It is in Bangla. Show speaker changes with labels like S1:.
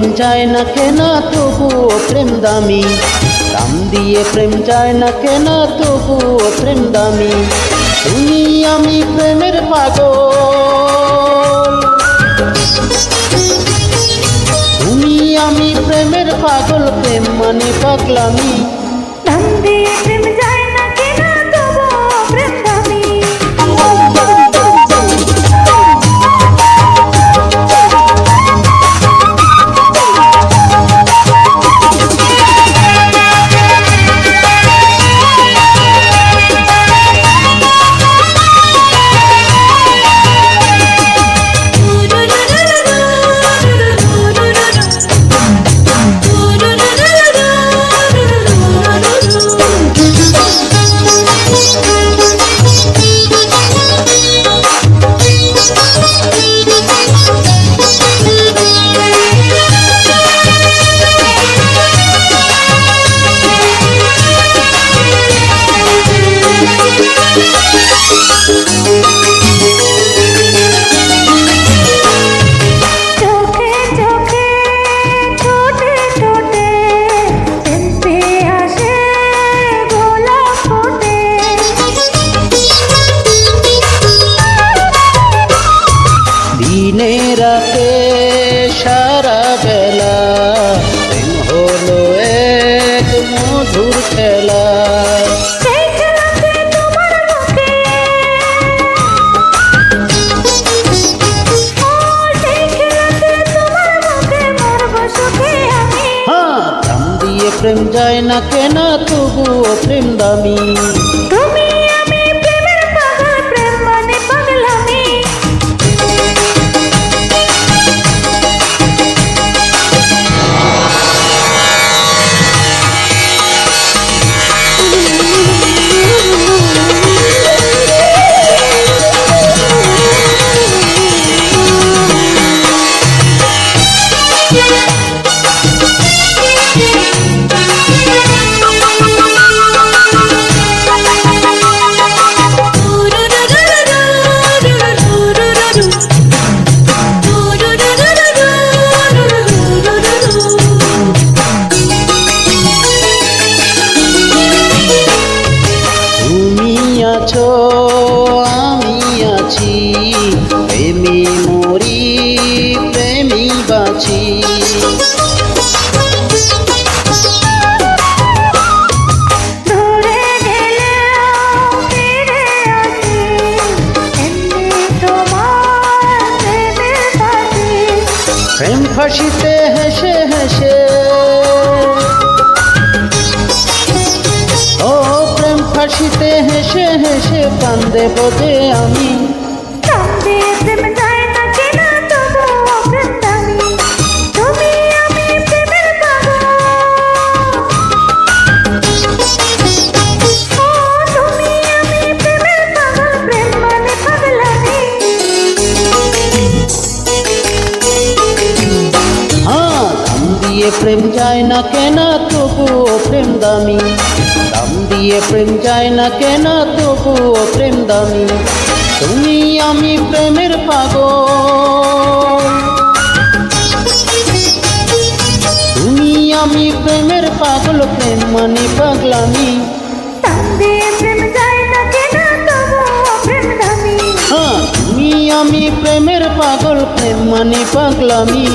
S1: প্রেম যায় না কেন? তবুও প্রেম দামি। দাম দিয়ে প্রেম যায় না কেন? তবুও প্রেম দামি। তুমি আমি প্রেমের পাগল।
S2: যায় না কেন
S1: তবুও প্রেম দামি। আছো আমি আছি। প্রেমী মরি প্রেমী বাঁচি।
S2: ধরে
S1: হেসে পথে আমি। দিয়ে প্রেম যায় না কেন? তবুও প্রেম দামি। দাম দিয়ে প্রেম যায় না কেন? তবুও প্রেম দামি। তুমি আমি প্রেমের পাগল। তুমি আমি প্রেমের পাগল প্রেম মানে পাগলামি। হ্যাঁ আমি প্রেমের পাগল প্রেম মানে পাগলামি।